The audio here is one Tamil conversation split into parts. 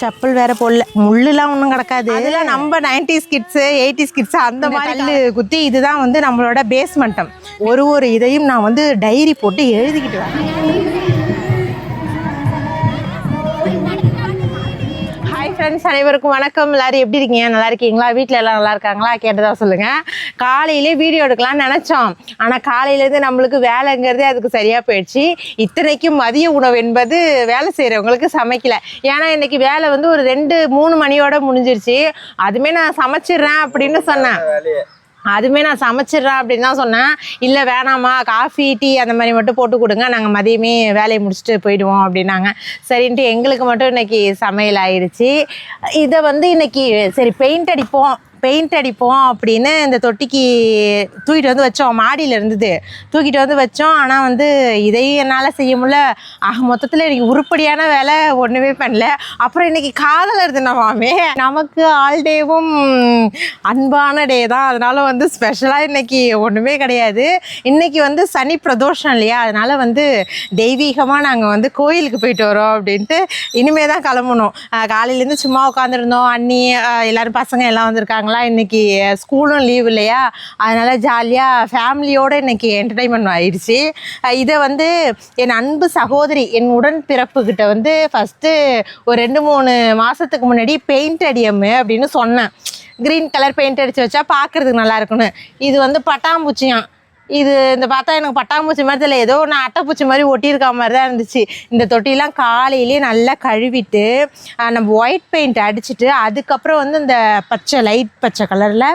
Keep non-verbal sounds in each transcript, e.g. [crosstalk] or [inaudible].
செப்பல் வேற போடல. முள்ளுலாம் ஒன்றும் கிடக்காது. அதெல்லாம் நம்ம நைன்டிஸ் கிட்ஸு எயிட்டிஸ் கிட்ஸ் அந்த மாதிரி குத்தி இதுதான் வந்து நம்மளோட பேஸ்மெண்டம் ஒரு ஒரு இதையும் நான் வந்து டைரி போட்டு எழுதிக்கிட்டு வரேன். ஃப்ரெண்ட்ஸ் அனைவருக்கும் வணக்கம். எல்லாரும் எப்படி இருக்கீங்க? நல்லா இருக்கீங்களா? வீட்டில் எல்லாம் நல்லா இருக்காங்களா? கேட்டதா சொல்லுங்க. காலையிலே வீடியோ எடுக்கலாம்னு நினச்சோம். ஆனால் காலையிலேருந்து நம்மளுக்கு வேலைங்கிறதே அதுக்கு சரியாக போயிடுச்சு. இத்தனைக்கும் மதிய உணவு என்பது வேலை செய்கிறவங்களுக்கு சமைக்கல. ஏன்னா இன்னைக்கு வேலை வந்து ஒரு ரெண்டு மூணு மணியோட முடிஞ்சிருச்சு. அதுமே நான் சமைச்சிடுறேன் அப்படின்னு சொன்னேன். அதுவுமே நான் சமைச்சிடுறேன் அப்படின்னு தான் சொன்னேன். இல்லை வேணாமா காஃபி டீ அந்த மாதிரி மட்டும் போட்டு கொடுங்க. நாங்கள் மதியமே வேலையை முடிச்சுட்டு போயிடுவோம் அப்படின்னாங்க. சரின்ட்டு எங்களுக்கு மட்டும் இன்னைக்கு சமையல் ஆயிடுச்சு. இதை வந்து இன்னைக்கு சரி பெயிண்ட் அடிப்போம். பெயிண்ட் அடிப்போம் அப்படின்னு இந்த தொட்டிக்கு தூக்கிட்டு வந்து வச்சோம். மாடியில் இருந்தது. தூக்கிட்டு வந்து வச்சோம். ஆனால் வந்து இதையும் என்னால் செய்ய முடியல. ஆக மொத்தத்தில் எனக்கு உருப்படியான வேலை ஒன்றுமே பண்ணல. அப்புறம் இன்னைக்கு காதலர் தினமாமே நமக்கு ஆல் டேவும் அன்பான டே தான். அதனால் வந்து ஸ்பெஷலாக இன்றைக்கி ஒன்றுமே கிடையாது. இன்றைக்கி வந்து சனி பிரதோஷம் இல்லையா? அதனால் வந்து தெய்வீகமாக நாங்கள் வந்து கோயிலுக்கு போயிட்டு வரோம் அப்படின்ட்டு இனிமே தான் கிளம்பணும் காலையிலேருந்து சும்மா உட்காந்துருந்தோம் அண்ணி எல்லோரும் எல்லாரும் பசங்க எல்லாம் வந்திருக்காங்க. வந்திருக்காங்களா இன்னைக்கு ஸ்கூலும் லீவ் இல்லையா? அதனால் ஜாலியாக ஃபேமிலியோடு இன்னைக்கு என்டர்டைன்மெண்ட் ஆயிடுச்சு. இதை வந்து என் அன்பு சகோதரி என் உடன் பிறப்புக்கிட்ட வந்து ஃபஸ்ட்டு ஒரு ரெண்டு மூணு மாதத்துக்கு முன்னாடி பெயிண்ட் அடியம்மு அப்படின்னு சொன்னேன். க்ரீன் கலர் பெயிண்ட் அடித்து வச்சா பார்க்குறதுக்கு நல்லா இருக்குன்னு இது வந்து பட்டாம்பூச்சியாம். இது இந்த பார்த்தா எனக்கு பட்டாம்பூச்சி மாதிரி தெரியல. ஏதோ ஒன்று அட்டைப்பூச்சி மாதிரி ஒட்டியிருக்க மாதிரி தான் இருந்துச்சு. இந்த தொட்டிலாம் காலையிலேயே நல்லா கழுவிட்டு நம்ம ஒயிட் பெயிண்ட் அடிச்சுட்டு அதுக்கப்புறம் வந்து இந்த பச்சை லைட் பச்சை கலரில்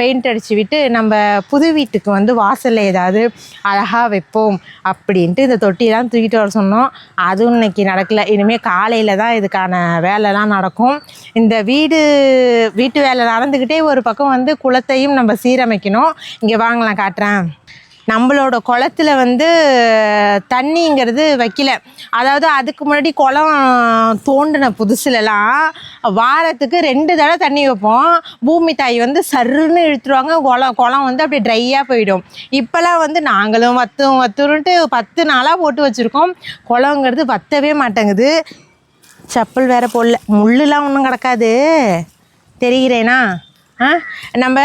பெயிண்ட் அடித்து விட்டு நம்ம புது வீட்டுக்கு வந்து வாசலில் ஏதாவது அழகாக வைப்போம் அப்படின்ட்டு இந்த தொட்டிலாம் தூக்கிட்டு வர சொன்னோம். அதுவும் இன்னைக்கு நடக்கல. இனிமேல் காலையில் தான் இதுக்கான வேலைலாம் நடக்கும். இந்த வீடு வீட்டு வேலை நடந்துக்கிட்டே ஒரு பக்கம் வந்து குளத்தையும் நம்ம சீரமைக்கணும். இங்கே வாங்கலாம் காட்டுறேன். நம்மளோட குளத்துல வந்து தண்ணிங்கிறது வைக்கல. அதாவது அதுக்கு முன்னாடி குளம் தோண்டின புதுசுலலாம் வாரத்துக்கு ரெண்டு தடவை தண்ணி வைப்போம். பூமி தாய் வந்து சருன்னு இழுத்துருவாங்க. குளம் குளம் வந்து அப்படியே ட்ரையாக போயிடும். இப்போல்லாம் வந்து நாங்களும் வத்தும் வத்துருன்ட்டு பத்து நாளாக போட்டு வச்சுருக்கோம். குளங்கிறது வத்தவே மாட்டேங்குது. செப்பல் வேற போடல. முள்ளுலாம் ஒன்றும் கிடக்காது. தெரிகிறேனா? நம்ம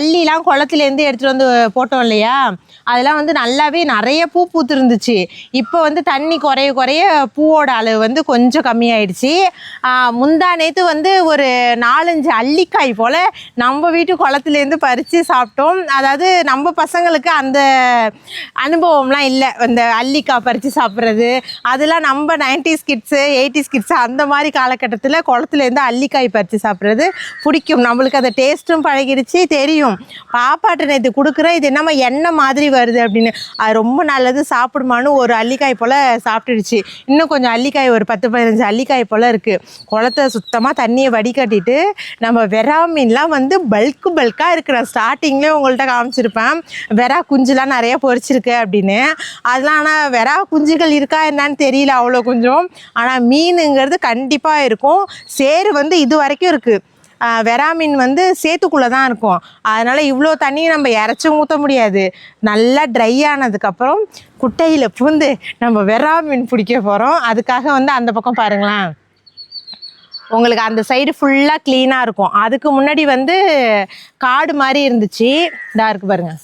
அள்ளிலாம் குளத்துலேருந்து எடுத்துகிட்டு வந்து போட்டோம் இல்லையா? அதெல்லாம் வந்து நல்லாவே நிறைய பூ பூத்துருந்துச்சு. இப்போ வந்து தண்ணி குறைய குறைய பூவோட அளவு வந்து கொஞ்சம் கம்மியாயிடுச்சு. ஆ, முந்தா நேற்று வந்து ஒரு நாலஞ்சு அள்ளிக்காய் போல் நம்ம வீட்டு குளத்துலேருந்து பறித்து சாப்பிட்டோம். அதாவது நம்ம பசங்களுக்கு அந்த அனுபவம்லாம் இல்லை அந்த அள்ளிக்காய் பறித்து சாப்பிட்றது. அதெல்லாம் நம்ம நைன்டிஸ் கிட்ஸு எயிட்டிஸ் கிட்ஸு அந்த மாதிரி காலகட்டத்தில் குளத்துலேருந்து அள்ளிக்காய் பறித்து சாப்பிட்றது பிடிக்கும். நம்மளுக்கு அந்த டேஸ்ட்டும் பழகிடுச்சு தெரியும். பாப்பாட்ட நேற்று கொடுக்குறேன் இது என்னம்மா எண்ணெய் மாதிரி வருது அப்படின்னு. அது ரொம்ப நல்லது சாப்பிடுமான்னு ஒரு அல்லிக்காய் போல் சாப்பிட்டுடுச்சு. இன்னும் கொஞ்சம் அல்லிக்காய் ஒரு பத்து பதினஞ்சு அள்ளிக்காய் போல் இருக்குது குளத்த சுத்தமாக தண்ணியை வடிகட்டிட்டு நம்ம வெறா மீன்லாம் வந்து பல்க்கு பல்காக இருக்கு நான் ஸ்டார்டிங்லேயே உங்கள்கிட்ட காமிச்சிருப்பேன். வெறா குஞ்சுலாம் நிறைய பொரிச்சிருக்கு அப்படின்னு. அதெல்லாம் ஆனால் வெறா குஞ்சுகள் இருக்கா என்னன்னு தெரியல அவ்வளோ கொஞ்சம். ஆனால் மீனுங்கிறது கண்டிப்பாக இருக்கும். சேரு வந்து இது வரைக்கும் இருக்குது வெராமின் வந்து சேத்துக்குள்ளே தான் இருக்கும். அதனால் இவ்வளோ தண்ணியை நம்ம இறச்சும் ஊற்ற முடியாது. நல்லா ட்ரை ஆனதுக்கப்புறம் குட்டையில் பூந்து நம்ம வெறா மீன் பிடிக்க போகிறோம் அதுக்காக வந்து அந்த பக்கம் பாருங்களேன். உங்களுக்கு அந்த சைடு ஃபுல்லாக க்ளீனாக இருக்கும். அதுக்கு முன்னாடி வந்து காடு மாதிரி இருந்துச்சு. இதாக இருக்குது பாருங்கள்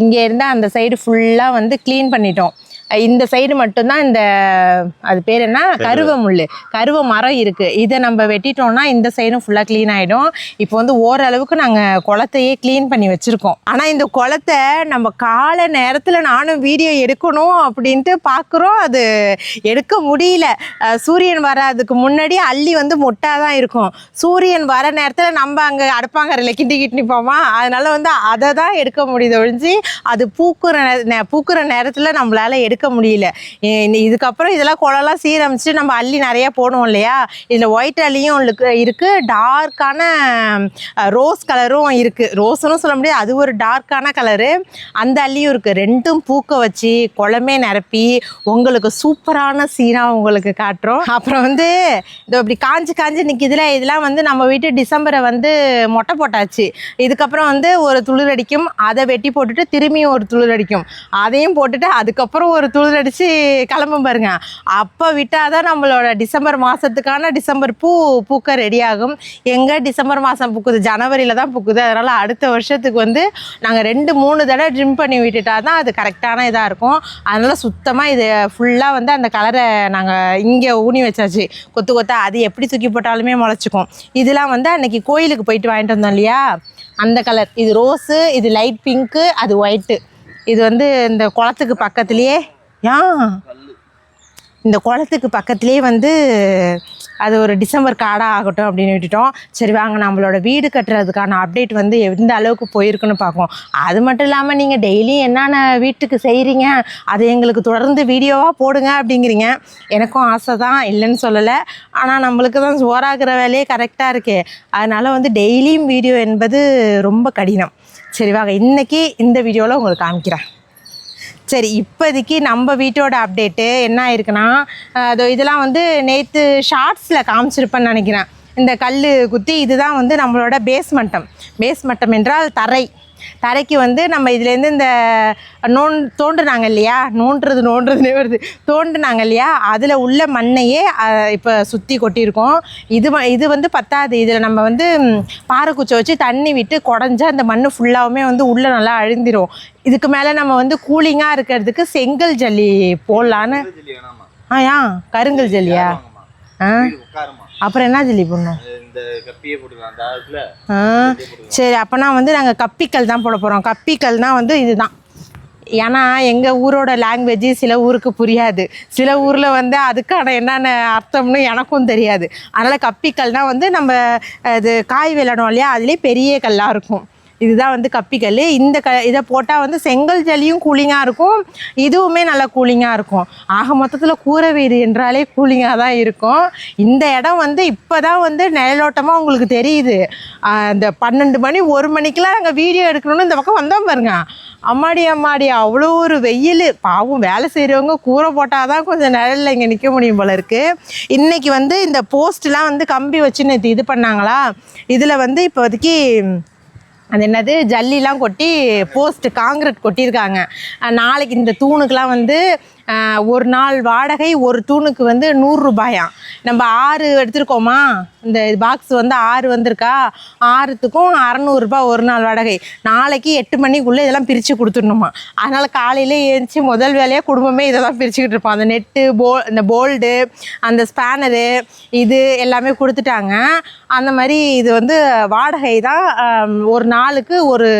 இங்கே இருந்தால் அந்த சைடு ஃபுல்லாக வந்து க்ளீன் பண்ணிட்டோம். இந்த சைடு மட்டும்தான் இந்த அது பேர் என்ன? கருவ. முள் கருவ மரம் இருக்குது இதை நம்ம வெட்டிட்டோம்னா இந்த சைடும் ஃபுல்லாக க்ளீன் ஆகிடும் இப்போ வந்து ஓரளவுக்கு நாங்கள் குளத்தையே க்ளீன் பண்ணி வச்சுருக்கோம். ஆனால் இந்த குளத்தை நம்ம காலை நேரத்தில் நானும் வீடியோ எடுக்கணும் அப்படின்ட்டு பார்க்குறோம் அது எடுக்க முடியல. சூரியன் வராதுக்கு முன்னாடி அள்ளி வந்து மொட்டாக தான் இருக்கும். சூரியன் வர நேரத்தில் நம்ம அங்கே அடுப்பாங்கரையில் கிண்டி கிட்டி நிற்போமா அதனால வந்து அதை தான் எடுக்க முடியுது ஒழிஞ்சு அது பூக்குற பூக்குற நேரத்தில் நம்மளால எடுக்க முடியல. இதுக்கப்புறம் இதெல்லாம் குளம்லாம் சீரமைச்சு நம்ம அள்ளி நிறையா போடுவோம் இல்லையா? இதில் ஒயிட் அள்ளியும் இருக்குது டார்க்கான ரோஸ் கலரும் இருக்குது ரோஸ்னும் சொல்ல முடியாது அது ஒரு டார்க்கான கலரு அந்த அள்ளியும் இருக்குது ரெண்டும் பூக்க வச்சு குளமே நிரப்பி உங்களுக்கு சூப்பரான சீனாக உங்களுக்கு காட்டுறோம். அப்புறம் வந்து இதோ இப்படி காஞ்சி காஞ்சி நிற்கிதுல இதெல்லாம் வந்து நம்ம வீட்டு டிசம்பரை வந்து மொட்டை போட்டாச்சு. இதுக்கப்புறம் வந்து ஒரு துளிர் அடிக்கும் அதை வெட்டி போட்டுட்டு திரும்பியும் ஒரு துளிர் அடிக்கும். அதையும் போட்டுட்டு அதுக்கப்புறம் ஒரு ஒரு துளிர் அடித்து கிளம்பும் பாருங்க. அப்போ விட்டால் தான் நம்மளோட டிசம்பர் மாதத்துக்கான டிசம்பர் பூ பூக்க ரெடி ஆகும். டிசம்பர் மாதம் பூக்குது? ஜனவரியில் தான் பூக்குது. அதனால் அடுத்த வருஷத்துக்கு வந்து நாங்கள் ரெண்டு மூணு தடவை ட்ரிம் பண்ணி விட்டுட்டா தான் அது கரெக்டான இதாக இருக்கும். அதனால் சுத்தமாக இது ஃபுல்லாக வந்து அந்த கலரை நாங்கள் இங்கே ஊனி வச்சாச்சு. கொத்து கொத்தா அது எப்படி தூக்கி போட்டாலுமே முளைச்சிக்கும். இதெல்லாம் வந்து அன்னைக்கு கோயிலுக்கு போயிட்டு வாங்கிட்டு வந்தோம் இல்லையா? அந்த கலர் இது ரோஸு இது லைட் பிங்க்கு அது ஒயிட்டு இது வந்து இந்த குளத்துக்கு பக்கத்துலேயே ஏன் இந்த குளத்துக்கு பக்கத்துலேயே வந்து அது ஒரு டிசம்பர் காடாக ஆகட்டும் அப்படின்னு விட்டுட்டோம். சரி வாங்க நம்மளோட வீடு கட்டுறதுக்கான அப்டேட் வந்து எந்த அளவுக்கு போயிருக்குன்னு பார்ப்போம் அது மட்டும் இல்லாமல் நீங்கள் டெய்லியும் என்னென்ன வீட்டுக்கு செய்கிறீங்க அதை எங்களுக்கு தொடர்ந்து வீடியோவாக போடுங்க அப்படிங்கிறீங்க. எனக்கும் ஆசை தான் இல்லைன்னு சொல்லலை. ஆனால் நம்மளுக்கு தான் சோறாகிற வேலையே கரெக்டாக இருக்கே. அதனால் வந்து டெய்லியும் வீடியோ என்பது ரொம்ப கடினம். சரி வாங்க இன்றைக்கி இந்த வீடியோவில் உங்களுக்கு காமிக்கிறேன். சரி இப்போதைக்கு நம்ம வீட்டோட அப்டேட்டு என்ன ஆயிருக்குன்னா அதோ இதெல்லாம் வந்து நேற்று ஷார்ட்ஸில் காமிச்சிருப்பேன்னு நினைக்கிறேன். இந்த கல் குத்தி இதுதான் வந்து நம்மளோட பேஸ் மட்டம் பேஸ் மட்டம் என்றால் தரை. தரைக்கு வந்து நம்ம இதுலேருந்து இந்த நோன் தோண்டுனாங்க இல்லையா? நோண்டுறது நோண்டுறதுனே வருது. தோண்டுனாங்க இல்லையா? அதில் உள்ள மண்ணையே இப்போ சுற்றி கொட்டியிருக்கோம். இது இது வந்து பத்தாது. இதில் நம்ம வந்து ம், பாறைக்குச்சை வச்சு தண்ணி விட்டு குடஞ்சா அந்த மண் ஃபுல்லாகவுமே வந்து உள்ளே நல்லா அழிந்திரும் இதுக்கு மேலே நம்ம வந்து கூலிங்காக இருக்கிறதுக்கு செங்கல் ஜல்லி போடலான்னு. ஆ கருங்கல் ஜல்லியா? ஆ. அப்புறம் என்ன ஜல்லி போடணும்? சரி அப்போனா வந்து நாங்கள் கப்பிக்கல் தான் போட போகிறோம் கப்பிக்கல்னா வந்து இதுதான். ஏன்னா எங்கள் ஊரோட லாங்குவேஜ் சில ஊருக்கு புரியாது. சில ஊரில் வந்து அதுக்கான என்னென்ன அர்த்தம்னு எனக்கும் தெரியாது. அதனால் கப்பிக்கல்னா வந்து நம்ம இது காய் விளையாடும் இல்லையா? அதுலேயே பெரிய கல்லாக இருக்கும். இதுதான் வந்து கப்பிக்கல் இந்த க இதை போட்டால் வந்து செங்கல் ஜல்லியும் கூலிங்காக இருக்கும். இதுவுமே நல்லா கூலிங்காக இருக்கும். ஆக மொத்தத்தில் கூரை வீடு என்றாலே கூலிங்காக தான் இருக்கும். இந்த இடம் வந்து இப்போ தான் வந்து நிழலோட்டமாக உங்களுக்கு தெரியுது. அந்த இந்த பன்னெண்டு மணி ஒரு மணிக்கெலாம் நாங்கள் வீடியோ எடுக்கணும்னு இந்த பக்கம் வந்தோம் பாருங்க. அம்மாடி அம்மாடி அவ்வளோ ஒரு வெயில். பாவம் வேலை செய்கிறவங்க கூரை போட்டால் தான் கொஞ்சம் நிழலில் இங்கே நிற்க முடியும் போல இருக்குது இன்றைக்கி வந்து இந்த போஸ்ட்லாம் வந்து கம்பி வச்சு நேற்று இது பண்ணாங்களா? இதில் வந்து இப்போதைக்கு அது என்னது ஜல்லிலாம் கொட்டி போஸ்ட் காங்கிரட் கொட்டியிருக்காங்க. நாளைக்கு இந்த தூணுக்கெலாம் வந்து ஒரு நாள் வாடகை ஒரு தூணுக்கு வந்து நூறுரூபாயாம் நம்ம ஆறு எடுத்திருக்கோமா? இந்த பாக்ஸ் வந்து ஆறு வந்திருக்கா? ஆறுத்துக்கும் அறநூறுபா ஒரு நாள் வாடகை. நாளைக்கு எட்டு மணிக்குள்ளே இதெல்லாம் பிரித்து கொடுத்துடணுமா? அதனால் காலையில் ஏந்திச்சு முதல் வேலையாக குடும்பமே இதை தான் பிரிச்சுக்கிட்டு இருப்போம். அந்த நெட்டு போ இந்த போல்டு அந்த ஸ்பேனரு இது எல்லாமே கொடுத்துட்டாங்க. அந்த மாதிரி இது வந்து வாடகை தான் ஒரு நாளுக்கு ஒரு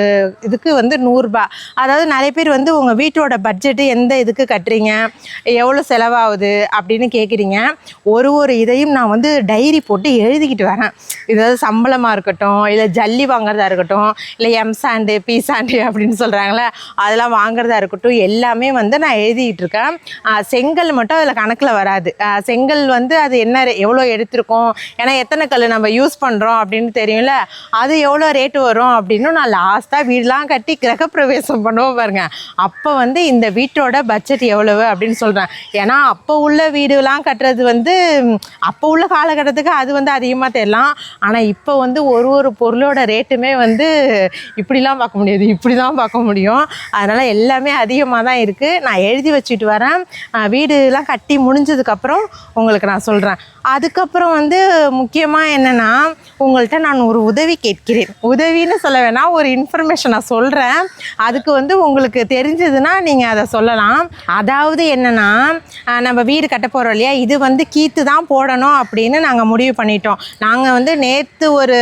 இதுக்கு வந்து நூறுரூபா அதாவது நிறைய பேர் வந்து உங்கள் வீட்டோட பட்ஜெட்டு எந்த இதுக்கு கட்டுறீங்க? எவ்வளோ செலவாகுது அப்படின்னு கேட்குறீங்க ஒரு ஒரு இதையும் நான் வந்து டைரி போட்டு எழுதிக்கிட்டு வரேன். இதாவது சம்பளமாக இருக்கட்டும் இல்லை ஜல்லி வாங்குறதா இருக்கட்டும் இல்லை எம் சாண்டு பி சாண்டு அப்படின்னு சொல்கிறாங்களே அதெல்லாம் வாங்குறதா இருக்கட்டும் எல்லாமே வந்து நான் எழுதிக்கிட்டு இருக்கேன். செங்கல் மட்டும் அதில் கணக்கில் வராது. செங்கல் வந்து அது என்ன ரே- எவ்வளோ எடுத்திருக்கோம் ஏன்னா எத்தனை கல் நம்ம யூஸ் பண்ணுறோம் அப்படின்னு தெரியும்ல அது எவ்வளோ ரேட்டு வரும் அப்படின்னு நான் லாஸ்ட்டாக வீடெலாம் கட்டி கிரகப்பிரவேசம் பண்ணுவோம் பாருங்க. அப்போ வந்து இந்த வீட்டோட பட்ஜெட் எவ்வளவு அப்படின்னு சொல்கிறேன் ஏன்னா அப்போ உள்ள வீடுலாம் கட்டுறது வந்து அப்போ உள்ள காலகட்டத்துக்கு அது வந்து அதிகமாக தெரியலாம். ஆனால் இப்போ வந்து ஒரு ஒரு பொருளோட ரேட்டுமே வந்து இப்படிலாம் பார்க்க முடியாது. இப்படி தான் பார்க்க முடியும். அதனால் எல்லாமே அதிகமாக தான் இருக்குது நான் எழுதி வச்சுட்டு வரேன். வீடுலாம் கட்டி முடிஞ்சதுக்கப்புறம் உங்களுக்கு நான் சொல்கிறேன் அதுக்கப்புறம் வந்து முக்கியமாக என்னென்னா உங்கள்கிட்ட நான் ஒரு உதவி கேட்கிறேன். உதவின்னு சொல்ல வேணாம் ஒரு இன்ஃபர்மேஷன் நான் சொல்கிறேன் அதுக்கு வந்து உங்களுக்கு தெரிஞ்சதுன்னா நீங்கள் அதை சொல்லலாம். அதாவது என்னென்னா நம்ம வீடு கட்ட போகிறோம் இல்லையா? இது வந்து கீத்து தான் போடணும் அப்படின்னு நாங்கள் முடிவு பண்ணிட்டோம். நாங்கள் வந்து நேற்று ஒரு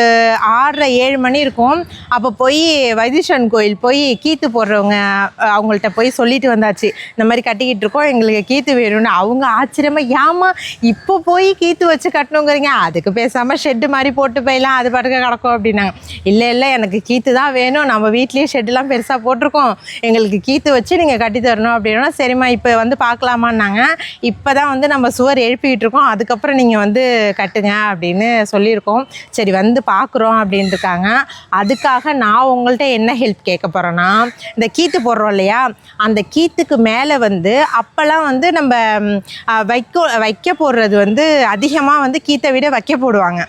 ஆறரை ஏழு மணி இருக்கும். அப்போ போய் வைத்தீஸ்வரன் கோயில் போய் கீத்து போடுறவங்க அவங்கள்ட்ட போய் சொல்லிட்டு வந்தாச்சு. இந்த மாதிரி கட்டிக்கிட்டு இருக்கோம் எங்களுக்கு கீத்து வேணும்னு. அவங்க ஆச்சரியமாக ஏமா இப்போ போய் கீத்து வச்சு கட்டணுங்கிறீங்க? அதுக்கு பேசாமல் ஷெட்டு மாதிரி போட்டு போயிடலாம் அது பாட்டுக்கு கிடக்கும் அப்படின்னாங்க. இல்லை இல்லை எனக்கு கீத்து தான் வேணும். நம்ம வீட்லேயே ஷெட்டுலாம் பெருசாக போட்டிருக்கோம். எங்களுக்கு கீத்து வச்சு நீங்கள் கட்டி தரணும் அப்படின்னா சரிம்மா இப்போ வந்து பார்க்கலாமான்னாங்க. இப்போ தான் வந்து நம்ம சுவர் எழுப்பிக்கிட்டு இருக்கோம். அதுக்கப்புறம் நீங்கள் வந்து கட்டுங்க அப்படின்னு சொல்லியிருக்கோம். சரி வந்து பார்க்குறோம் அப்படின்னு இருக்காங்க அதுக்காக நான் உங்கள்கிட்ட என்ன ஹெல்ப் கேட்க போகிறேன்னா இந்த கீத்து போடுறோம் இல்லையா? அந்த கீத்துக்கு மேலே வந்து அப்போல்லாம் வந்து நம்ம வைக்க வைக்க போடுறது வந்து அதிகமாக வந்து கீத்தை விட வைக்க போடுவாங்க.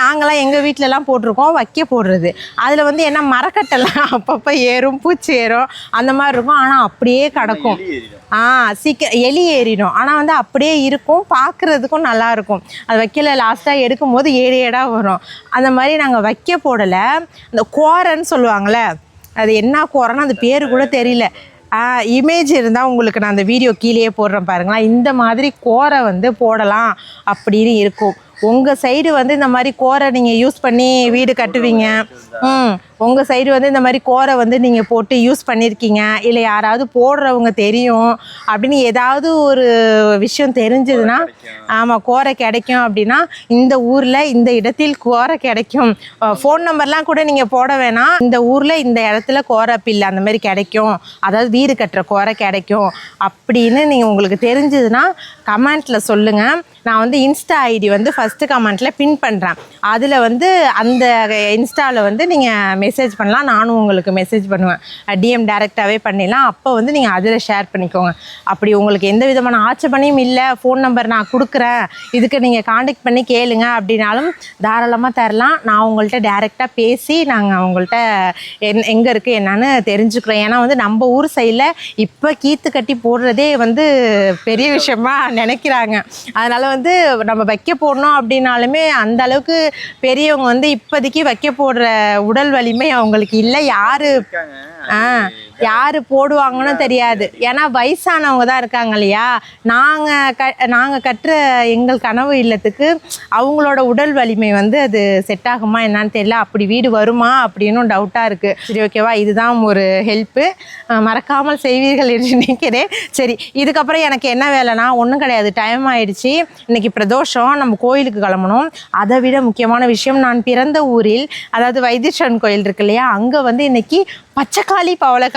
நாங்களாம் எங்கள் வீட்டிலலாம் போட்டிருக்கோம் வைக்க போடுறது. அதில் வந்து என்ன மரக்கட்டெல்லாம் அப்பப்போ ஏறும் பூச்சி ஏறும் அந்த மாதிரி இருக்கும். ஆனால் அப்படியே கிடக்கும். ஆ சீக்கிரம் எலி ஏறிடும். ஆனால் வந்து அப்படியே இருக்கும். பார்க்குறதுக்கும் நல்லாயிருக்கும் அது வைக்கல லாஸ்ட்டாக எடுக்கும் போது ஏழு ஏடாக வரும். அந்த மாதிரி நாங்கள் வைக்க போடலை. அந்த கோரன்னு சொல்லுவாங்கள்ல அது என்ன கோரன்னு அந்த பேர் கூட தெரியல. இமேஜ் இருந்தால் உங்களுக்கு நான் அந்த வீடியோ கீழேயே போடுறேன் பாருங்களேன். இந்த மாதிரி கோரை வந்து போடலாம் அப்படின்னு இருக்கும். உங்கள் சைடு வந்து இந்த மாதிரி கோரை நீங்கள் யூஸ் பண்ணி வீடு கட்டுவீங்க. ம். உங்கள் சைடு வந்து இந்த மாதிரி கோரை வந்து நீங்கள் போட்டு யூஸ் பண்ணியிருக்கீங்க இல்லை யாராவது போடுறவங்க தெரியும். அப்படின்னு ஏதாவது ஒரு விஷயம் தெரிஞ்சதுன்னா ஆமாம் கோரை கிடைக்கும் அப்படின்னா இந்த ஊரில் இந்த இடத்தில் கோரை கிடைக்கும். ஃபோன் நம்பர்லாம் கூட நீங்கள் போட வேணாம். இந்த ஊரில் இந்த இடத்துல கோரை பில்லு அந்த மாதிரி கிடைக்கும். அதாவது வீடு கட்டுற கோரை கிடைக்கும். அப்படின்னு நீங்கள் உங்களுக்கு தெரிஞ்சதுன்னா கமெண்ட்டில் சொல்லுங்கள் நான் வந்து இன்ஸ்டா ஐடி வந்து ஃபஸ்ட்டு கமெண்ட்டில் பின் பண்ணுறேன் அதில் வந்து அந்த இன்ஸ்டாவில் வந்து நீங்கள் மெசேஜ் பண்ணலாம். நானும் உங்களுக்கு மெசேஜ் பண்ணுவேன். டிஎம் டேரெக்டாகவே பண்ணிடலாம். அப்போ வந்து நீங்கள் அதில் ஷேர் பண்ணிக்கோங்க. அப்படி உங்களுக்கு எந்த விதமான ஆட்சேபனையும் இல்லை. ஃபோன் நம்பர் நான் கொடுக்குறேன். இதுக்கு நீங்கள் காண்டக்ட் பண்ணி கேளுங்க அப்படின்னாலும் தாராளமாக தரலாம். நான் உங்கள்கிட்ட டேரெக்டாக பேசி நாங்கள் அவங்கள்ட்ட என் எங்கே இருக்குது என்னன்னு தெரிஞ்சுக்கிறோம். ஏன்னா வந்து நம்ம ஊர் சைடில் இப்போ கீத்து கட்டி போடுறதே வந்து பெரிய விஷயமா நினைக்கிறாங்க. அதனால் வந்து நம்ம வைக்க போடணும் அப்படின்னாலுமே அந்த அளவுக்கு பெரியவங்க வந்து இப்போதைக்கு வைக்க போடுற உடல் வலிமை அவங்களுக்கு இல்லை. யார்? ஆ. யார் போடுவாங்கன்னு தெரியாது. ஏன்னா வயசானவங்க தான் இருக்காங்க இல்லையா? நாங்கள் க நாங்கள் கட்டுற எங்கள் கனவு இல்லத்துக்கு அவங்களோட உடல் வலிமை வந்து அது செட் ஆகுமா என்னன்னு தெரியல. அப்படி வீடு வருமா அப்படின்னு டவுட்டாக இருக்குது சரி ஓகேவா இதுதான் ஒரு ஹெல்ப்பு மறக்காமல் செய்வீர்கள் என்று [laughs] நினைக்கிறேன். சரி இதுக்கப்புறம் எனக்கு என்ன வேலைனா ஒன்றும் கிடையாது. டைம் ஆயிடுச்சு. இன்னைக்கு பிரதோஷம். நம்ம கோயிலுக்கு கிளம்பணும். அதை விட முக்கியமான விஷயம் நான் பிறந்த ஊரில் அதாவது வைத்தீஸ்வரன் கோயில் இருக்கு இல்லையா? அங்கே வந்து இன்னைக்கு பச்சைக்காளி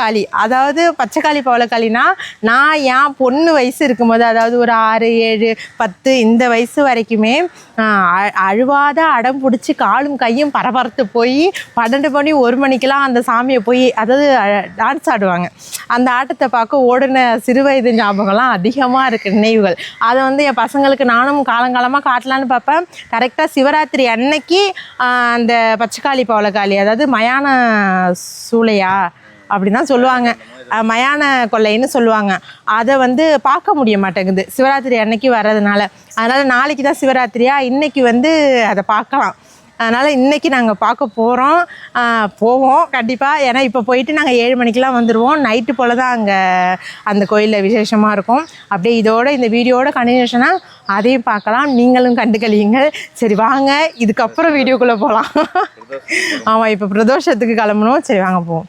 பவளக்காளி அதாவது பச்சைக்காளி பவளக்காளினா நான் என் பொண்ணு வயசு இருக்கும்போது அதாவது ஒரு ஆறு ஏழு பத்து இந்த வயசு வரைக்குமே அ- அழுவாத அடம் பிடிச்சி காலும் கையும் பரபரத்து போய் பன்னெண்டு மணி ஒரு மணிக்கெலாம் அந்த சாமியை போய் அதாவது டான்ஸ் ஆடுவாங்க. அந்த ஆட்டத்தை பார்க்க ஓடின சிறு வயது ஞாபகம்லாம் அதிகமாக இருக்குது நினைவுகள். அதை வந்து என் பசங்களுக்கு நானும் காலங்காலமாக காட்டலான்னு பார்ப்பேன். கரெக்டாக சிவராத்திரி அன்னைக்கு அந்த பச்சைக்காளி பவளக்காளி அதாவது மயான சூளையா அப்படி தான் சொல்லுவாங்க மயான கொள்ளைன்னு சொல்லுவாங்க. அதை வந்து பார்க்க முடிய மாட்டேங்குது. சிவராத்திரி அன்னைக்கு வர்றதுனால. அதனால் நாளைக்கு தான் சிவராத்திரியா? இன்னைக்கு வந்து அதை பார்க்கலாம். அதனால் இன்றைக்கி நாங்கள் பார்க்க போகிறோம் போவோம் கண்டிப்பாக ஏன்னா இப்போ போயிட்டு நாங்கள் ஏழு மணிக்கெலாம் வந்துடுவோம் நைட்டு போல் தான் அங்கே அந்த கோயிலில் விசேஷமாக இருக்கும். அப்படியே இதோட இந்த வீடியோட கண்டினியூஷனாக அதையும் பார்க்கலாம். நீங்களும் கண்டுகளியுங்கள். சரி வாங்க. இதுக்கப்புறம் வீடியோக்குள்ளே போகலாம் ஆமாம் இப்போ பிரதோஷத்துக்கு கிளம்பணும் சரி வாங்க போவோம்.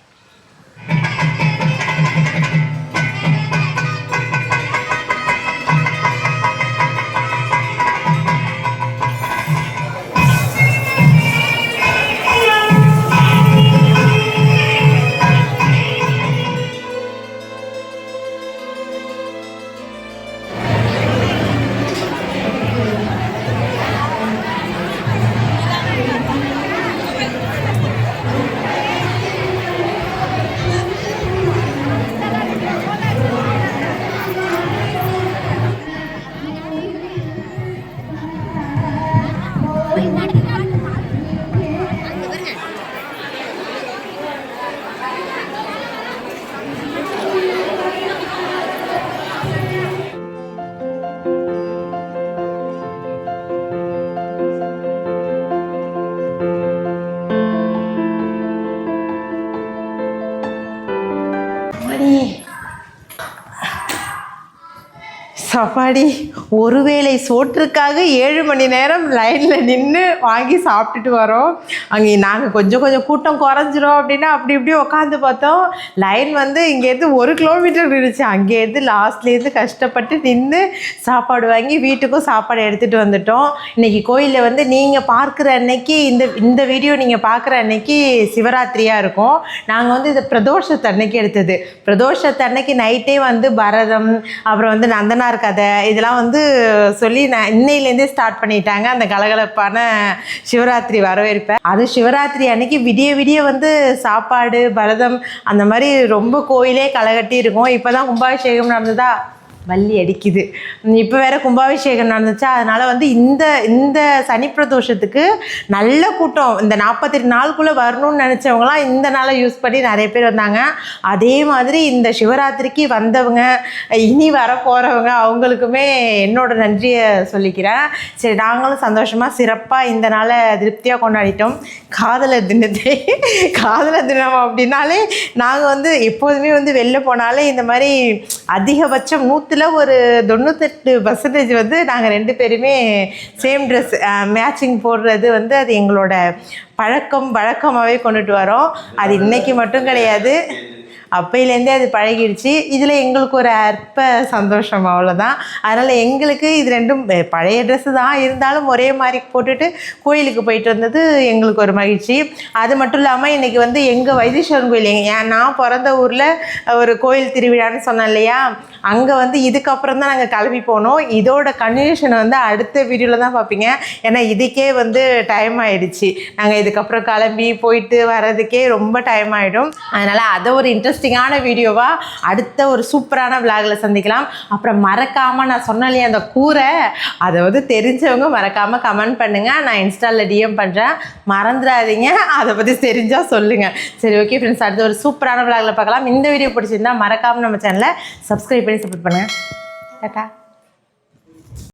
சப்பாடி ஒருவேளை சோற்றுக்காக ஏழு மணி நேரம் லைனில் நின்று வாங்கி சாப்பிட்டுட்டு வரோம். அங்கே நாங்கள் கொஞ்சம் கொஞ்சம் கூட்டம் குறைஞ்சிரும் அப்படின்னா அப்படி இப்படி உட்காந்து பார்த்தோம். லைன் வந்து இங்கேருந்து ஒரு கிலோமீட்டர் இருந்துச்சு அங்கேருந்து லாஸ்ட்லேருந்து கஷ்டப்பட்டு நின்று சாப்பாடு வாங்கி வீட்டுக்கும் சாப்பாடு எடுத்துகிட்டு வந்துட்டோம். இன்றைக்கி கோயிலில் வந்து நீங்கள் பார்க்குற அன்னைக்கு இந்த இந்த வீடியோ நீங்கள் பார்க்குற அன்னைக்கு சிவராத்திரியாக இருக்கும். நாங்கள் வந்து இது பிரதோஷத்தை அன்னைக்கு எடுத்தது. பிரதோஷத்தை அன்னைக்கு நைட்டே வந்து பரதம் அப்புறம் வந்து நந்தனார் கதை இதெல்லாம் வந்து சொல்லி நான் இன்னையிலேருந்தே ஸ்டார்ட் பண்ணிட்டாங்க. அந்த கலகலப்பான சிவராத்திரி வரவேற்பை. அது சிவராத்திரி அன்னைக்கு விடிய விடிய வந்து சாப்பாடு பரதம் அந்த மாதிரி ரொம்ப கோயிலே களைகட்டி இருக்கும் இப்போ தான் கும்பாபிஷேகம் நடந்ததா வள்ளி அடிக்குது. இப்போ வேற கும்பாபிஷேகம் நடந்துச்சா? அதனால வந்து இந்த இந்த சனி பிரதோஷத்துக்கு நல்ல கூட்டம். இந்த நாற்பத்தெட்டு நாளுக்குள்ளே வரணும்னு நினச்சவங்களாம் இந்த நாளை யூஸ் பண்ணி நிறைய பேர் வந்தாங்க. அதே மாதிரி இந்த சிவராத்திரிக்கு வந்தவங்க இனி வர போகிறவங்க அவங்களுக்குமே என்னோட நன்றியை சொல்லிக்கிறேன். சரி நாங்களும் சந்தோஷமாக சிறப்பாக இந்த நாளை திருப்தியாக கொண்டாடிட்டோம். காதலர் தினத்தை காதலர் தினம் அப்படின்னாலே நாங்கள் வந்து எப்போதுமே வந்து வெளில போனாலே இந்த மாதிரி அதிகபட்சம் நூற்று அதில் ஒரு தொண்ணூத்தெட்டு பர்சன்டேஜ் வந்து நாங்கள் ரெண்டு பேருமே சேம் ட்ரெஸ் மேட்சிங் போடுறது வந்து அது எங்களோட பழக்கம் வழக்கமாகவே கொண்டுட்டு வரோம். அது இன்னைக்கு மட்டும் கிடையாது. அப்பையிலேருந்தே அது பழகிடுச்சு. இதில் எங்களுக்கு ஒரு அற்ப சந்தோஷம் அவ்வளோதான் அதனால் எங்களுக்கு இது ரெண்டும் பழைய ட்ரெஸ்ஸு தான். இருந்தாலும் ஒரே மாதிரி போட்டுட்டு கோயிலுக்கு போயிட்டு வந்தது எங்களுக்கு ஒரு மகிழ்ச்சி. அது மட்டும் இல்லாமல் இன்றைக்கி வந்து எங்கள் வைத்தீஸ்வரன் கோயில் ஏன் நான் பிறந்த ஊரில் ஒரு கோயில் திருவிழான்னு சொன்னேன் இல்லையா? அங்கே வந்து இதுக்கப்புறம் தான் நாங்கள் கிளம்பி போனோம். இதோட கன்டினியூஷன் வந்து அடுத்த வீடியோவில் தான் பார்ப்பீங்க. ஏன்னா இதுக்கே வந்து டைம் ஆகிடுச்சு நாங்கள் இதுக்கப்புறம் கிளம்பி போயிட்டு வர்றதுக்கே ரொம்ப டைம் ஆகிடும் அதனால் அதை ஒரு இன்ட்ரெஸ்டிங்கான வீடியோவாக அடுத்த ஒரு சூப்பரான விளாகில் சந்திக்கலாம். அப்புறம் மறக்காமல் நான் சொன்னேன் இல்லையா அந்த கூரை? அதை வந்து தெரிஞ்சவங்க மறக்காமல் கமெண்ட் பண்ணுங்கள் நான் இன்ஸ்டாவில் டிஎம் பண்ணுறேன் மறந்துடாதீங்க. அதை பற்றி தெரிஞ்சால் சொல்லுங்கள் சரி ஓகே ஃப்ரெண்ட்ஸ் அடுத்த ஒரு சூப்பரான விளாகில் பார்க்கலாம். இந்த வீடியோ பிடிச்சிருந்தா மறக்காமல் நம்ம சேனலை சப்ஸ்கிரைப் பண்ணி சப்போர்ட் பண்ணுங்கள் டாட்டா.